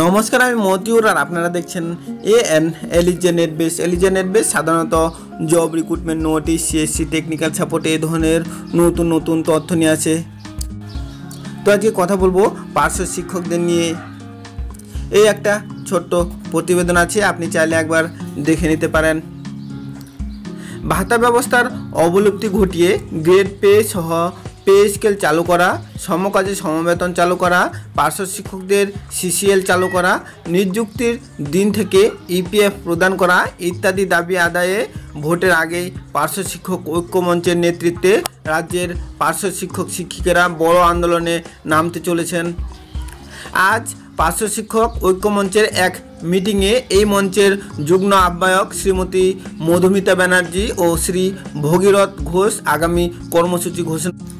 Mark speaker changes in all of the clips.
Speaker 1: নমস্কার, আমি মতিউর আর আপনারা দেখছেন এ এন এলিজে নেট বেস এলিজে নেট বেস সাধারণত job recruitment notice CSC technical support এই ধরনের নতুন নতুন তথ্য নিয়ে আছে তো আজকে কথা বলব পার্শ্ব শিক্ষকদের নিয়ে। এই একটা ছোট্ট প্রতিবেদন আছে, আপনি চাইলে একবার দেখে নিতে পারেন। ভাতা ব্যবস্থার অবলুপ্তি ঘটিয়ে গ্রেড পে সহ পে স্কেল চালু করা, সমকাজে সমবেতন চালু করা, পার্শ্ব শিক্ষকদের সিসিএল চালু করা, নিযুক্তির দিন থেকে ইপিএফ প্রদান করা ইত্যাদি দাবি আদায়ে ভোটের আগেই পার্শ্ব শিক্ষক ঐক্য মঞ্চের নেতৃত্বে রাজ্যের পার্শ্ব শিক্ষক শিক্ষিকারা বড় আন্দোলনে নামতে চলেছেন। আজ পার্শ্ব শিক্ষক ঐক্যমঞ্চের এক মিটিংয়ে এই মঞ্চের যুগ্ম আহ্বায়ক শ্রীমতী মধুমিতা ব্যানার্জি ও শ্রী ভগীরথ ঘোষ আগামী কর্মসূচি ঘোষণা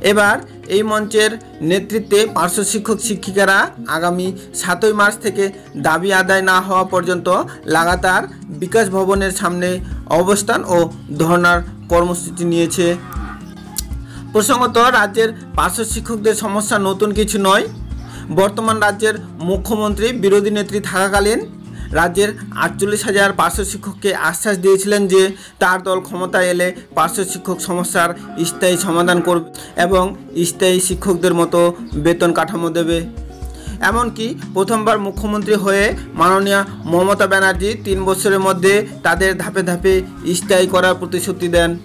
Speaker 1: এবার এই মঞ্চের নেতৃত্বে পার্শ্ব শিক্ষক শিক্ষিকারা আগামী সাতই মার্চ থেকে দাবি আদায় না হওয়া পর্যন্ত লাগাতার বিকাশ ভবনের সামনে অবস্থান ও ধর্নার কর্মসূচি নিয়েছে। প্রসঙ্গত, রাজ্যের পার্শ্ব শিক্ষকদের সমস্যা নতুন কিছু নয়। বর্তমান রাজ্যের মুখ্যমন্ত্রী, বিরোধী নেত্রী থাকাকালীন রাজ্যের আটচল্লিশ হাজার পার্শ্ব শিক্ষককে আশ্বাস দিয়েছিলেন যে তার দল ক্ষমতায় এলে পার্শ্ব শিক্ষক সমস্যার স্থায়ী সমাধান করবে এবং স্থায়ী শিক্ষকদের মতো বেতন কাঠামো দেবে। এমনকি প্রথমবার মুখ্যমন্ত্রী হয়ে মাননীয় মমতা ব্যানার্জি তিন বছরের মধ্যে তাদের ধাপে ধাপে স্থায়ী করার প্রতিশ্রুতি দেন।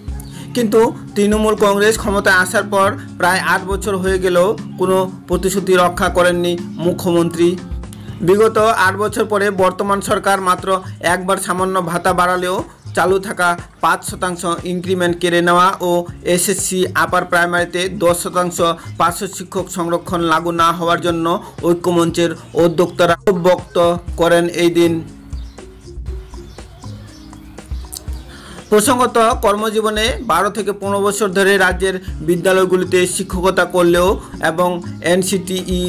Speaker 1: কিন্তু তৃণমূল কংগ্রেস ক্ষমতায় আসার পর প্রায় আট বছর হয়ে গেলেও কোনো প্রতিশ্রুতি রক্ষা করেননি মুখ্যমন্ত্রী। বিগত আট বছর পরে বর্তমান সরকার মাত্র একবার সামান্য ভাতা বাড়ালেও চালু থাকা পাঁচ শতাংশ ইনক্রিমেন্ট কেড়ে নেওয়া ও এসএসসি আপার প্রাইমারিতে দশ শতাংশ পার্শ্ব শিক্ষক সংরক্ষণ লাগু না হওয়ার জন্য ঐক্যমঞ্চের উদ্যোক্তারা বক্ত করেন এই দিন। প্রসঙ্গত, কর্মজীবনে বারো থেকে পনেরো বছর ধরে রাজ্যের বিদ্যালয়গুলিতে শিক্ষকতা করলেও এবং এনসিটিই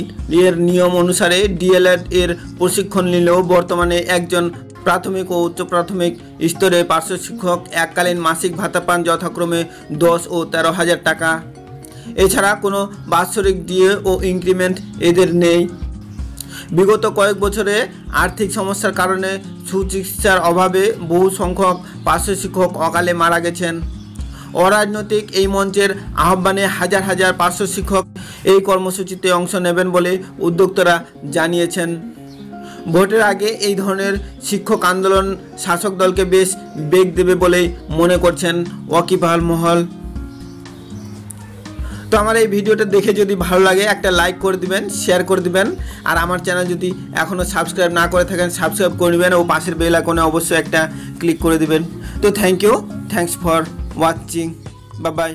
Speaker 1: এর নিয়ম অনুসারে ডিএলএড এর প্রশিক্ষণ নিলেও বর্তমানে একজন প্রাথমিক ও উচ্চ প্রাথমিক স্তরে পার্শ্ব শিক্ষক, এককালীন মাসিক ভাতা পান যথাক্রমে দশ ও তেরো হাজার টাকা। এছাড়া কোনো বাৎসরিক ডিএ ও ইনক্রিমেন্ট এদের নেই। বিগত কয়েক বছরে আর্থিক সমস্যার কারণে সুচিকিৎসার অভাবে বহু সংখ্যক পার্শ্ব শিক্ষক অকালে মারা গেছেন। অরাজনৈতিক এই মঞ্চের আহ্বানে হাজার হাজার পার্শ্ব শিক্ষক এই কর্মসূচিতে অংশ নেবেন বলে উদ্যোক্তারা জানিয়েছেন। ভোটের আগে এই ধরনের শিক্ষক আন্দোলন শাসক দলকে বেশ বেগ দেবে বলেই মনে করছেন ওয়াকিবহাল মহল। তো আমার এই ভিডিওটা দেখে যদি ভালো লাগে, একটা লাইক করে দিবেন শেয়ার করে দিবেন। আর আমার চ্যানেল যদি এখনও সাবস্ক্রাইব না করে থাকেন সাবস্ক্রাইব করে নেবেন ও পাশের বেল আইকনে অবশ্যই একটা ক্লিক করে দিবেন। তো thank you thanks for watching bye bye